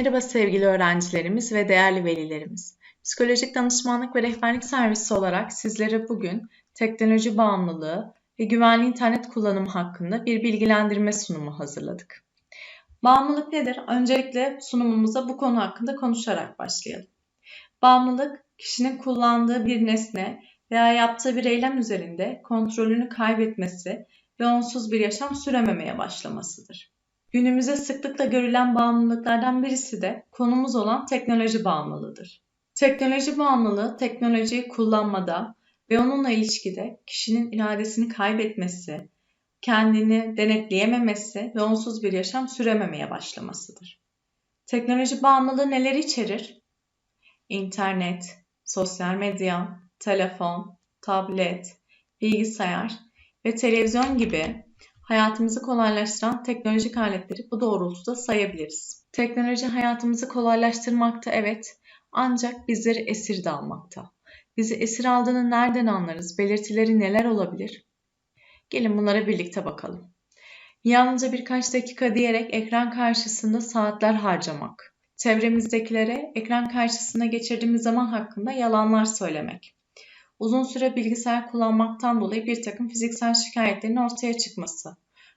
Merhaba sevgili öğrencilerimiz ve değerli velilerimiz. Psikolojik danışmanlık ve rehberlik servisi olarak sizlere bugün teknoloji bağımlılığı ve güvenli internet kullanımı hakkında bir bilgilendirme sunumu hazırladık. Bağımlılık nedir? Öncelikle sunumumuza bu konu hakkında konuşarak başlayalım. Bağımlılık, kişinin kullandığı bir nesne veya yaptığı bir eylem üzerinde kontrolünü kaybetmesi ve onsuz bir yaşam sürememeye başlamasıdır. Günümüzde sıklıkla görülen bağımlılıklardan birisi de konumuz olan teknoloji bağımlılığıdır. Teknoloji bağımlılığı, teknolojiyi kullanmada ve onunla ilişkide kişinin iradesini kaybetmesi, kendini denetleyememesi ve onsuz bir yaşam sürememeye başlamasıdır. Teknoloji bağımlılığı neler içerir? İnternet, sosyal medya, telefon, tablet, bilgisayar ve televizyon gibi hayatımızı kolaylaştıran teknolojik aletleri bu doğrultuda sayabiliriz. Teknoloji hayatımızı kolaylaştırmakta evet ancak bizleri esir de almakta. Bizi esir aldığını nereden anlarız? Belirtileri neler olabilir? Gelin bunlara birlikte bakalım. Yalnızca birkaç dakika diyerek ekran karşısında saatler harcamak. Çevremizdekilere ekran karşısında geçirdiğimiz zaman hakkında yalanlar söylemek uzun süre bilgisayar kullanmaktan dolayı bir takım fiziksel şikayetlerin ortaya çıkması.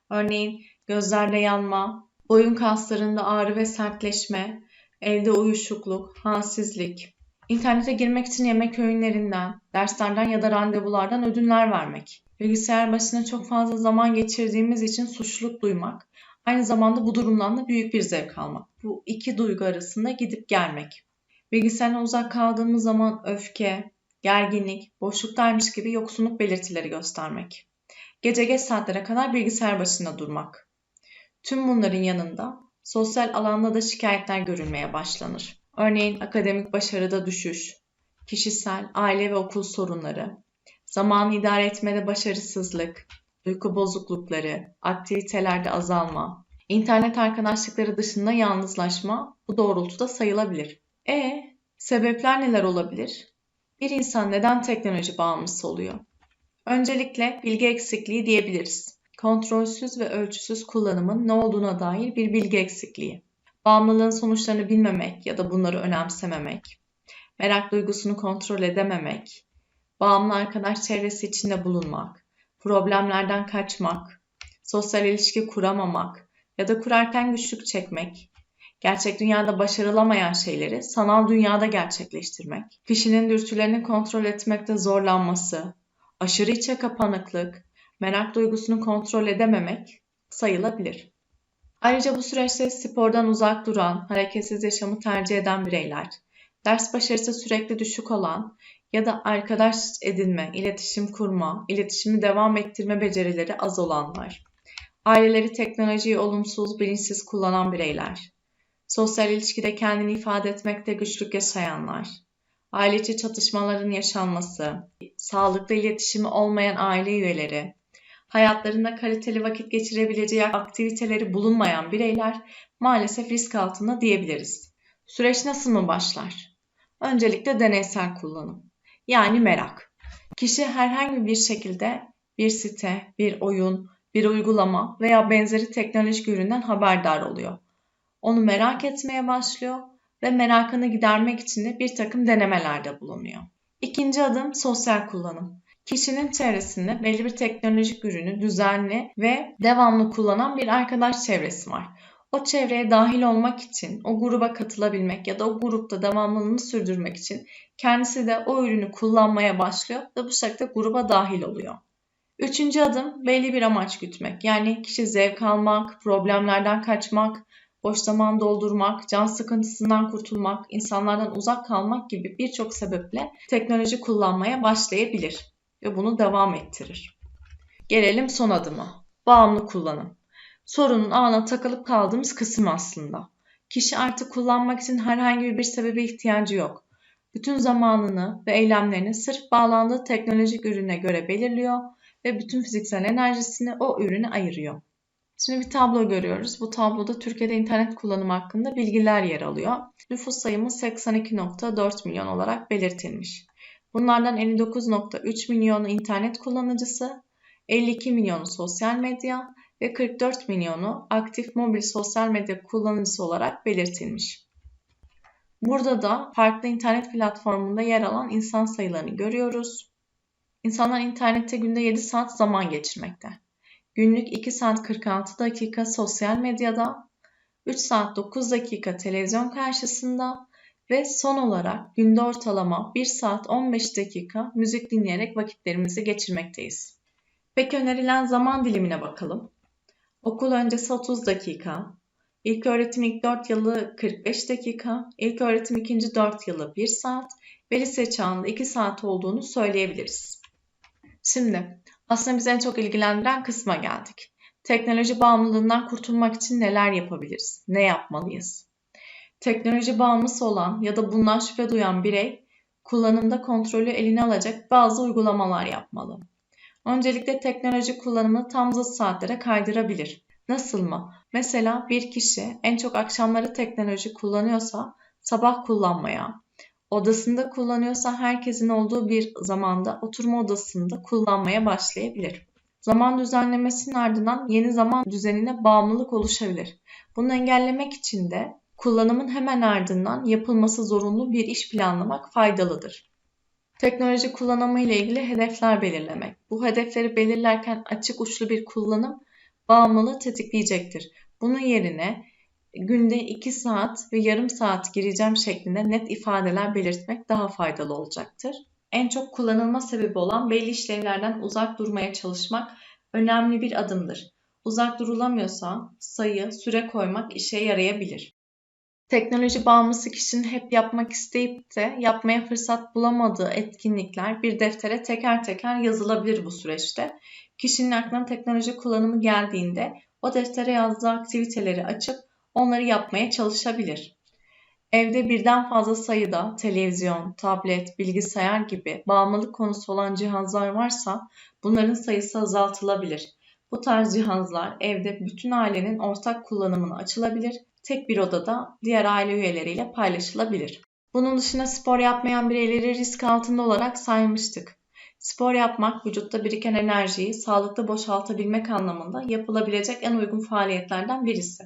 Örneğin gözlerde yanma, boyun kaslarında ağrı ve sertleşme, elde uyuşukluk, halsizlik, İnternete girmek için yemek öğünlerinden, derslerden ya da randevulardan ödünler vermek, bilgisayar başına çok fazla zaman geçirdiğimiz için suçluluk duymak, aynı zamanda bu durumdan da büyük bir zevk almak. Bu iki duygu arasında gidip gelmek. Bilgisayardan uzak kaldığımız zaman öfke, gerginlik, boşluktaymış gibi yoksunluk belirtileri göstermek. Gece geç saatlere kadar bilgisayar başında durmak. Tüm bunların yanında sosyal alanda da şikayetler görülmeye başlanır. Örneğin akademik başarıda düşüş, kişisel, aile ve okul sorunları, zamanı idare etmede başarısızlık, uyku bozuklukları, aktivitelerde azalma, internet arkadaşlıkları dışında yalnızlaşma bu doğrultuda sayılabilir. E sebepler neler olabilir? Bir insan neden teknoloji bağımlısı oluyor? Öncelikle bilgi eksikliği diyebiliriz. Kontrolsüz ve ölçüsüz kullanımın ne olduğuna dair bir bilgi eksikliği. Bağımlılığın sonuçlarını bilmemek ya da bunları önemsememek. Merak duygusunu kontrol edememek. Bağımlı arkadaş çevresi içinde bulunmak. Problemlerden kaçmak. Sosyal ilişki kuramamak ya da kurarken güçlük çekmek gerçek dünyada başarılamayan şeyleri sanal dünyada gerçekleştirmek, kişinin dürtülerini kontrol etmekte zorlanması, aşırı içe kapanıklık, merak duygusunu kontrol edememek sayılabilir. Ayrıca bu süreçte spordan uzak duran, hareketsiz yaşamı tercih eden bireyler, ders başarısı sürekli düşük olan ya da arkadaş edinme, iletişim kurma, iletişimi devam ettirme becerileri az olanlar, aileleri teknolojiyi olumsuz, bilinçsiz kullanan bireyler, sosyal ilişkide kendini ifade etmekte güçlük yaşayanlar, aile içi çatışmaların yaşanması, sağlıklı iletişimi olmayan aile üyeleri, hayatlarında kaliteli vakit geçirebileceği aktiviteleri bulunmayan bireyler maalesef risk altında diyebiliriz. Süreç nasıl mı başlar? Öncelikle deneysel kullanım. Yani merak. Kişi herhangi bir şekilde bir site, bir oyun, bir uygulama veya benzeri teknolojik üründen haberdar oluyor onu merak etmeye başlıyor ve merakını gidermek için de bir takım denemelerde bulunuyor. İkinci adım sosyal kullanım. Kişinin çevresinde belli bir teknolojik ürünü düzenli ve devamlı kullanan bir arkadaş çevresi var. O çevreye dahil olmak için, o gruba katılabilmek ya da o grupta devamlılığını sürdürmek için kendisi de o ürünü kullanmaya başlıyor ve bu şekilde gruba dahil oluyor. Üçüncü adım belli bir amaç gütmek. Yani kişi zevk almak, problemlerden kaçmak, boş zaman doldurmak, can sıkıntısından kurtulmak, insanlardan uzak kalmak gibi birçok sebeple teknoloji kullanmaya başlayabilir ve bunu devam ettirir. Gelelim son adıma. Bağımlı kullanım. Sorunun ağına takılıp kaldığımız kısım aslında. Kişi artık kullanmak için herhangi bir sebebe ihtiyacı yok. Bütün zamanını ve eylemlerini sırf bağlandığı teknolojik ürüne göre belirliyor ve bütün fiziksel enerjisini o ürüne ayırıyor. Şimdi bir tablo görüyoruz. Bu tabloda Türkiye'de internet kullanımı hakkında bilgiler yer alıyor. Nüfus sayımız 82.4 milyon olarak belirtilmiş. Bunlardan 59.3 milyonu internet kullanıcısı, 52 milyonu sosyal medya ve 44 milyonu aktif mobil sosyal medya kullanıcısı olarak belirtilmiş. Burada da farklı internet platformunda yer alan insan sayılarını görüyoruz. İnsanlar internette günde 7 saat zaman geçirmekte. Günlük 2 saat 46 dakika sosyal medyada, 3 saat 9 dakika televizyon karşısında ve son olarak günde ortalama 1 saat 15 dakika müzik dinleyerek vakitlerimizi geçirmekteyiz. Peki önerilen zaman dilimine bakalım. Okul öncesi 30 dakika, ilk öğretim ilk 4 yılı 45 dakika, ilk öğretim ikinci 4 yılı 1 saat ve lise çağında 2 saat olduğunu söyleyebiliriz. Şimdi aslında bizi en çok ilgilendiren kısma geldik. Teknoloji bağımlılığından kurtulmak için neler yapabiliriz? Ne yapmalıyız? Teknoloji bağımlısı olan ya da bundan şüphe duyan birey kullanımda kontrolü eline alacak bazı uygulamalar yapmalı. Öncelikle teknoloji kullanımını tam zıt saatlere kaydırabilir. Nasıl mı? Mesela bir kişi en çok akşamları teknoloji kullanıyorsa sabah kullanmaya, odasında kullanıyorsa herkesin olduğu bir zamanda oturma odasında kullanmaya başlayabilir. Zaman düzenlemesinin ardından yeni zaman düzenine bağımlılık oluşabilir. Bunu engellemek için de kullanımın hemen ardından yapılması zorunlu bir iş planlamak faydalıdır. Teknoloji kullanımı ile ilgili hedefler belirlemek. Bu hedefleri belirlerken açık uçlu bir kullanım bağımlılığı tetikleyecektir. Bunun yerine günde 2 saat ve yarım saat gireceğim şeklinde net ifadeler belirtmek daha faydalı olacaktır. En çok kullanılma sebebi olan belli işlevlerden uzak durmaya çalışmak önemli bir adımdır. Uzak durulamıyorsa sayı, süre koymak işe yarayabilir. Teknoloji bağımlısı kişinin hep yapmak isteyip de yapmaya fırsat bulamadığı etkinlikler bir deftere teker teker yazılabilir bu süreçte. Kişinin aklına teknoloji kullanımı geldiğinde o deftere yazdığı aktiviteleri açıp onları yapmaya çalışabilir. Evde birden fazla sayıda televizyon, tablet, bilgisayar gibi bağımlılık konusu olan cihazlar varsa bunların sayısı azaltılabilir. Bu tarz cihazlar evde bütün ailenin ortak kullanımına açılabilir, tek bir odada diğer aile üyeleriyle paylaşılabilir. Bunun dışında spor yapmayan bireyleri risk altında olarak saymıştık. Spor yapmak vücutta biriken enerjiyi sağlıklı boşaltabilmek anlamında yapılabilecek en uygun faaliyetlerden birisi.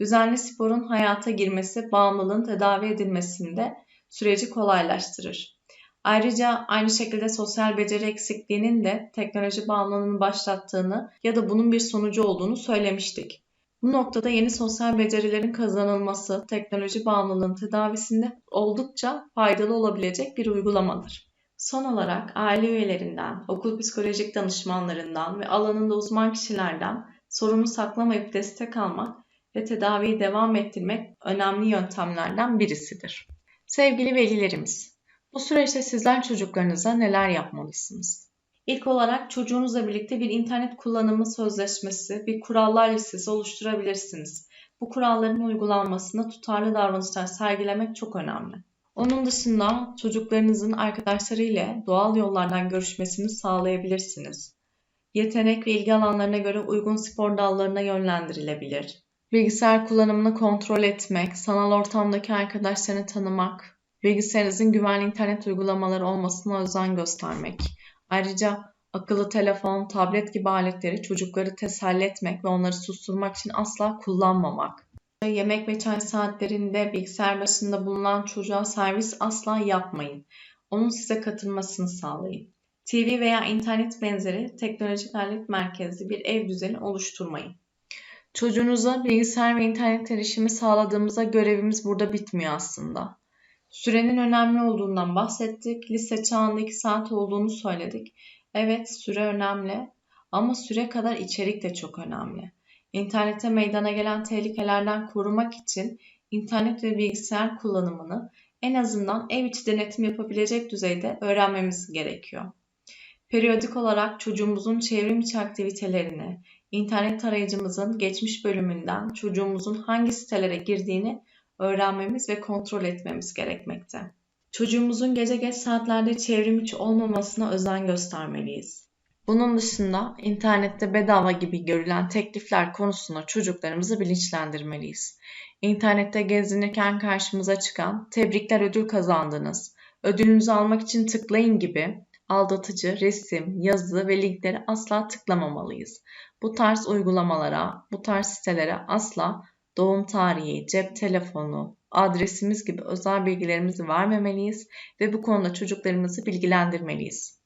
Düzenli sporun hayata girmesi bağımlılığın tedavi edilmesinde süreci kolaylaştırır. Ayrıca aynı şekilde sosyal beceri eksikliğinin de teknoloji bağımlılığını başlattığını ya da bunun bir sonucu olduğunu söylemiştik. Bu noktada yeni sosyal becerilerin kazanılması teknoloji bağımlılığının tedavisinde oldukça faydalı olabilecek bir uygulamadır. Son olarak aile üyelerinden, okul psikolojik danışmanlarından ve alanında uzman kişilerden sorunu saklamayıp destek almak ve tedaviyi devam ettirmek önemli yöntemlerden birisidir. Sevgili velilerimiz, bu süreçte sizler çocuklarınıza neler yapmalısınız? İlk olarak çocuğunuzla birlikte bir internet kullanımı sözleşmesi, bir kurallar listesi oluşturabilirsiniz. Bu kuralların uygulanmasında tutarlı davranışlar sergilemek çok önemli. Onun dışında çocuklarınızın arkadaşlarıyla doğal yollardan görüşmesini sağlayabilirsiniz. Yetenek ve ilgi alanlarına göre uygun spor dallarına yönlendirilebilir. Bilgisayar kullanımını kontrol etmek, sanal ortamdaki arkadaşlarını tanımak, bilgisayarınızın güvenli internet uygulamaları olmasına özen göstermek. Ayrıca akıllı telefon, tablet gibi aletleri çocukları teselli etmek ve onları susturmak için asla kullanmamak. Yemek ve çay saatlerinde bilgisayar başında bulunan çocuğa servis asla yapmayın. Onun size katılmasını sağlayın. TV veya internet benzeri teknolojik alet merkezli bir ev düzeni oluşturmayın. Çocuğunuza bilgisayar ve internet erişimi sağladığımızda görevimiz burada bitmiyor aslında. Sürenin önemli olduğundan bahsettik. Lise çağında 2 saat olduğunu söyledik. Evet süre önemli ama süre kadar içerik de çok önemli. İnternette meydana gelen tehlikelerden korumak için internet ve bilgisayar kullanımını en azından ev içi denetim yapabilecek düzeyde öğrenmemiz gerekiyor. Periyodik olarak çocuğumuzun çevrim içi aktivitelerini, internet tarayıcımızın geçmiş bölümünden çocuğumuzun hangi sitelere girdiğini öğrenmemiz ve kontrol etmemiz gerekmekte. Çocuğumuzun gece geç saatlerde çevrim içi olmamasına özen göstermeliyiz. Bunun dışında internette bedava gibi görülen teklifler konusunda çocuklarımızı bilinçlendirmeliyiz. İnternette gezinirken karşımıza çıkan tebrikler ödül kazandınız, ödülünüzü almak için tıklayın gibi aldatıcı resim, yazı ve linkleri asla tıklamamalıyız. Bu tarz uygulamalara, bu tarz sitelere asla doğum tarihi, cep telefonu, adresimiz gibi özel bilgilerimizi vermemeliyiz ve bu konuda çocuklarımızı bilgilendirmeliyiz.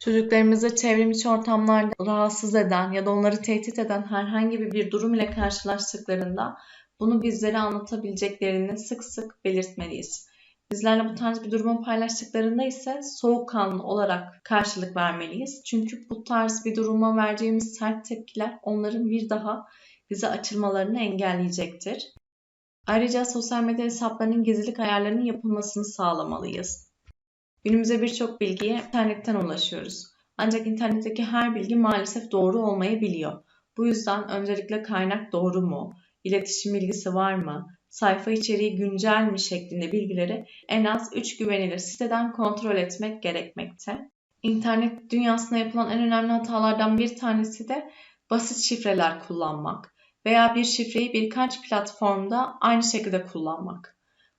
Çocuklarımızı çevrim içi ortamlarda rahatsız eden ya da onları tehdit eden herhangi bir durum ile karşılaştıklarında bunu bizlere anlatabileceklerini sık sık belirtmeliyiz. Bizlerle bu tarz bir durumu paylaştıklarında ise soğukkanlı olarak karşılık vermeliyiz. Çünkü bu tarz bir duruma vereceğimiz sert tepkiler onların bir daha bize açılmalarını engelleyecektir. Ayrıca sosyal medya hesaplarının gizlilik ayarlarının yapılmasını sağlamalıyız. Günümüzde birçok bilgiye internetten ulaşıyoruz. Ancak internetteki her bilgi maalesef doğru olmayabiliyor. Bu yüzden öncelikle kaynak doğru mu, iletişim bilgisi var mı, sayfa içeriği güncel mi şeklinde bilgileri en az 3 güvenilir siteden kontrol etmek gerekmekte. İnternet dünyasında yapılan en önemli hatalardan bir tanesi de basit şifreler kullanmak veya bir şifreyi birkaç platformda aynı şekilde kullanmak.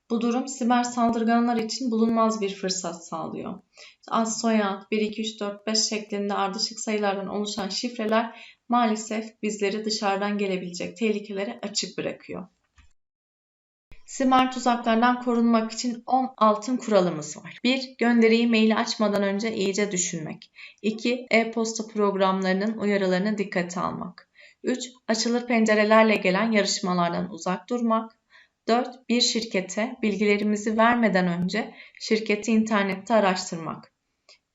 Bu durum siber saldırganlar için bulunmaz bir fırsat sağlıyor. Ad soyad 1, 2, 3, 4, 5 şeklinde ardışık sayılardan oluşan şifreler maalesef bizleri dışarıdan gelebilecek tehlikelere açık bırakıyor. Siber tuzaklardan korunmak için 10 altın kuralımız var. 1. Gönderiyi maili açmadan önce iyice düşünmek. 2. E-posta programlarının uyarılarını dikkate almak. 3. Açılır pencerelerle gelen yarışmalardan uzak durmak. 4. Bir şirkete bilgilerimizi vermeden önce şirketi internette araştırmak.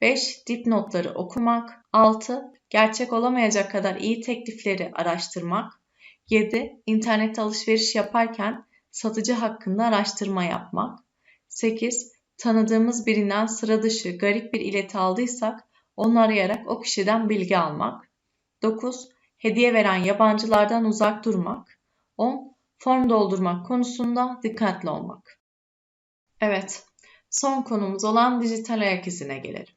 5. Dipnotları okumak. 6. Gerçek olamayacak kadar iyi teklifleri araştırmak. 7. İnternette alışveriş yaparken satıcı hakkında araştırma yapmak. 8. Tanıdığımız birinden sıra dışı, garip bir ileti aldıysak onu arayarak o kişiden bilgi almak. 9. Hediye veren yabancılardan uzak durmak. 10. Form doldurmak konusunda dikkatli olmak. Evet, son konumuz olan dijital ayak izine gelelim.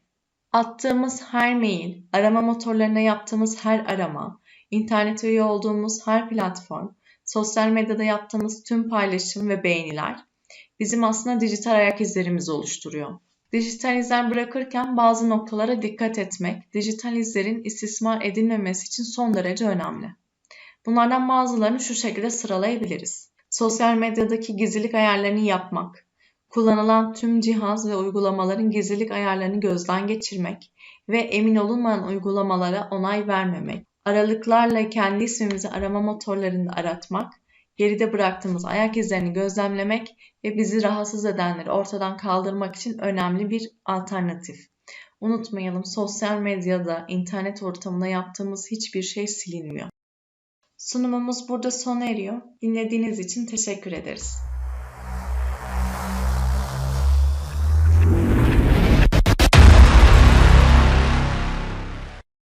Attığımız her mail, arama motorlarına yaptığımız her arama, internete üye olduğumuz her platform, sosyal medyada yaptığımız tüm paylaşım ve beğeniler bizim aslında dijital ayak izlerimizi oluşturuyor. Dijital izler bırakırken bazı noktalara dikkat etmek, dijital izlerin istismar edilmemesi için son derece önemli. Bunlardan bazılarını şu şekilde sıralayabiliriz. Sosyal medyadaki gizlilik ayarlarını yapmak, kullanılan tüm cihaz ve uygulamaların gizlilik ayarlarını gözden geçirmek ve emin olunmayan uygulamalara onay vermemek, aralıklarla kendi ismimizi arama motorlarında aratmak, geride bıraktığımız ayak izlerini gözlemlemek ve bizi rahatsız edenleri ortadan kaldırmak için önemli bir alternatif. Unutmayalım sosyal medyada, internet ortamında yaptığımız hiçbir şey silinmiyor. Sunumumuz burada sona eriyor. Dinlediğiniz için teşekkür ederiz.